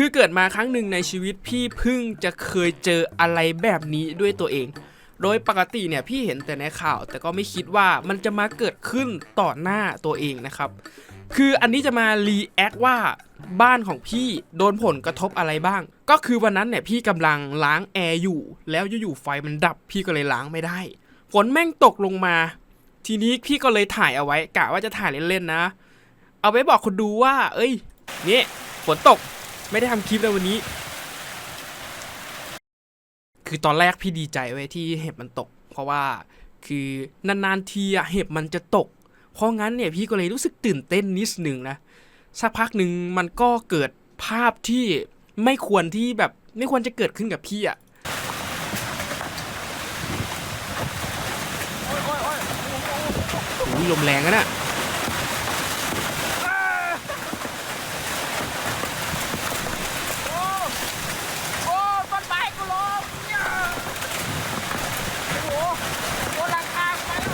คือเกิดมาครั้งหนึ่งในชีวิตพี่พิ่งจะเคยเจออะไรแบบนี้ด้วยตัวเอง โดยปกติเนี่ยพี่เห็นแต่ในข่าว แต่ก็ไม่คิดว่ามันจะมาเกิดขึ้นต่อหน้าตัวเองนะครับ คืออันนี้จะมารีแอคว่าบ้านของพี่โดนผลกระทบอะไรบ้าง ก็คือวันนั้นเนี่ยพี่กำลังล้างแอร์อยู่ แล้วอยู่ๆไฟมันดับ พี่ก็เลยล้างไม่ได้ฝนแม่งตกลงมา ทีนี้พี่ก็เลยถ่ายเอาไว้กะว่าจะถ่ายเล่นๆนะ เอาไว้บอกคนดูว่า เอ้ย นี่ฝนตก ไม่ได้ทำคลิปในวันนี้ คือตอนแรกพี่ดีใจไว้ยที่เห็บมันตก เพราะว่าคือนานๆทีอะเห็บมันจะตก เพราะงั้นเนี่ยพี่ก็เลยรู้สึกตื่นเต้นนิดหนึ่งนะสักพักหนึ่งมันก็เกิดภาพที่ไม่ควรที่แบบไม่ควรจะเกิดขึ้นกับพี่อะโอ้ยลมแรงอะนะ โอ้ต้นไม้กูล้มเนี่ยโอ้โหโอ้หลังคาไปแล้ว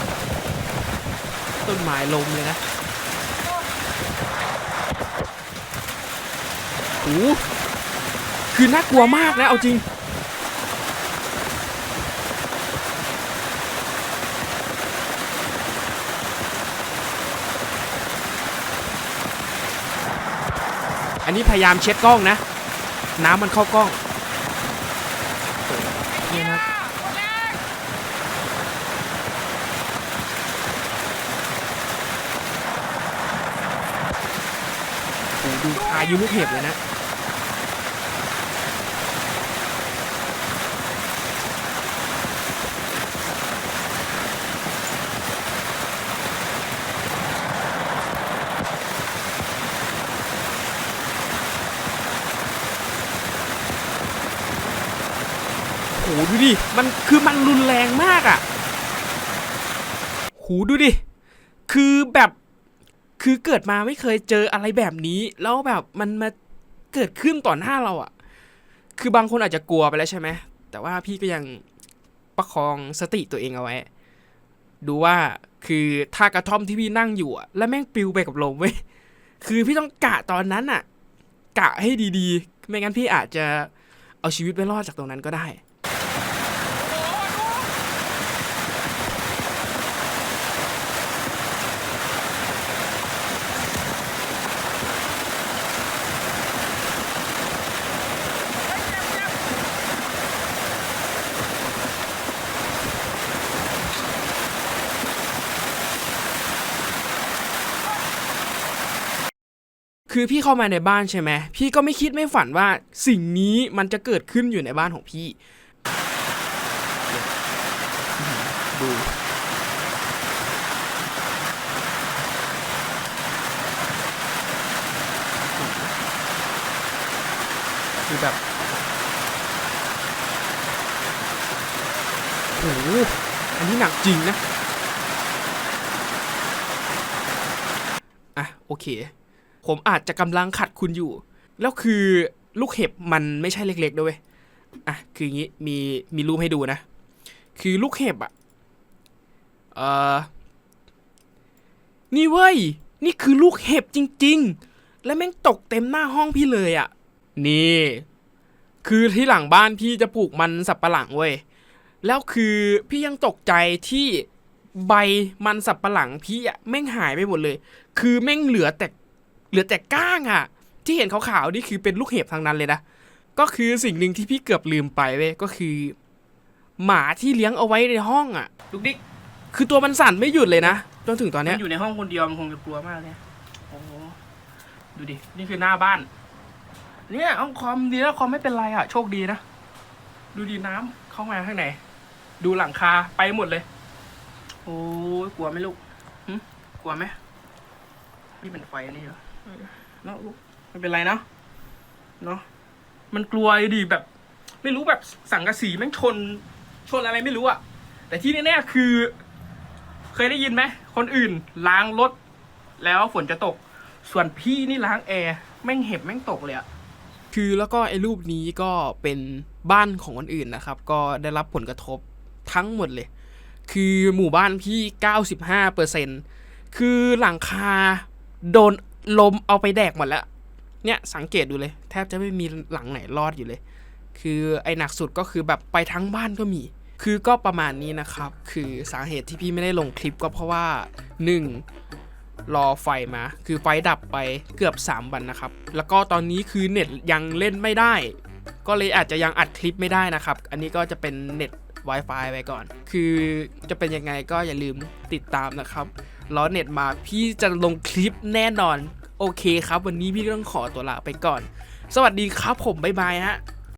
ต้นไม้ลมเลยนะโอ้คือน่ากลัวมากนะ เอาจริง อันนี้พยายามเช็ดกล้องนะ น้ำมันเข้ากล้องเนี่ยนะ หมดแล้ว โอ้โหดูพา ยุลูกเห็บเลยนะ โหดูดิ มันคือมันรุนแรงมากอะ่ะ หูดูดิ คือแบบ คือเกิดมาไม่เคยเจออะไรแบบนี้ แล้วแบบมันมาเกิดขึ้นต่อหน้าเราอะ่ะ คือบางคนอาจจะกลัวไปแล้วใช่ไหม แต่ว่าพี่ก็ยังประคองสติตัวเองเอาไว้ ดูว่าคือถ้ากระท่อมที่พี่นั่งอยู่อะแล้วแม่งปลิวไปกับลมเว้ย คือพี่ต้องกะตอนนั้นอะกะให้ดีๆ ไม่งั้นพี่อาจจะเอาชีวิตไปรอดจากตรงนั้นก็ได้ คือพี่เข้ามาในบ้านใช่ไหมพี่ก็ไม่คิดไม่ฝันว่าสิ่งนี้มันจะเกิดขึ้นอยู่ในบ้านของพี่ ดูคือแบบโอ้โหอันนี้หนักจริงนะ อะ โอเค ผมอาจจะกำลังขัดคุณอยู่ แล้วคือลูกเห็บมันไม่ใช่เล็กๆด้วยเวยอะคืออย่างงี้มีมีรูปให้ดูนะ คือลูกเห็บอะเอ่อนี่เว้ย นี่คือลูกเห็บจริง ๆ และแม่งตกเต็มหน้าห้องพี่เลยอะ นี่ คือที่หลังบ้านพี่จะปลูกมันสับปะหลังเว้ย แล้วคือพี่ยังตกใจที่ใบมันสับปะหลังพี่อะแม่งหายไปหมดเลย คือแม่งเหลือแต่ เหลือแต่ก้างอะที่เห็นขาวๆนี่คือเป็นลูกเห็บทางนั้นเลยนะ ก็คือสิ่งหนึ่งที่พี่เกือบลืมไปเว้ยก็คือ หมาที่เลี้ยงเอาไว้ในห้องอะลูกดิ๊กคือตัวมันสั่นไม่หยุดเลยนะจนถึงตอนมัเนี้ยนอยู่ในห้องคนเดียวมันคงจะกลัวมากเลยโอ้โหดูดิ นี่คือหน้าบ้าน เนี่ยห้องคอมดีแล้วคอมไม่เป็นไรอะ โชคดีนะ ดูดีน้ำเข้ามาข้างในดูหลังคาไปหมดเลย โอ้ยกลัวไหมลูกหึกลัวไหมนี่เป็นไฟนี่เหรอ เออเนาะลูกไม่เป็นไรเนาะเนาะมันกลัวดิแบบ ไม่รู้แบบสังกะสีแม่งชนชนอะไรไม่รู้อะแต่ที่แน่ๆคือ เคยได้ยินไหมคนอื่นล้างรถแล้วฝนจะตก ส่วนพี่นี่ล้างแอร์แม่งเห็บแม่งตกเลยอะคือแล้วก็ไอ้รูปนี้ก็เป็นบ้านของคนอื่นนะครับ ก็ได้รับผลกระทบทั้งหมดเลย คือหมู่บ้านพี่ 95เปอร์เซ็นคือหลังคาโดน ลมเอาไปแดกหมดแล้ว เนี่ยสังเกตดูเลย แทบจะไม่มีหลังไหนรอดอยู่เลย คือไอ้หนักสุดก็คือแบบไปทั้งบ้านก็มี คือก็ประมาณนี้นะครับ คือสาเหตุที่พี่ไม่ได้ลงคลิปก็เพราะว่า 1. รอไฟมา คือไฟดับไปเกือบ 3 วันนะครับ แล้วก็ตอนนี้คือเน็ตยังเล่นไม่ได้ ก็เลยอาจจะยังอัดคลิปไม่ได้นะครับ อันนี้ก็จะเป็นเน็ต Wi-Fi ไปก่อน คือจะเป็นยังไงก็อย่าลืมติดตามนะครับ รอเน็ตมาพี่จะลงคลิปแน่นอน โอเคครับ วันนี้พี่ต้องขอตัวลาไปก่อน สวัสดีครับผมบ๊ายบายฮะ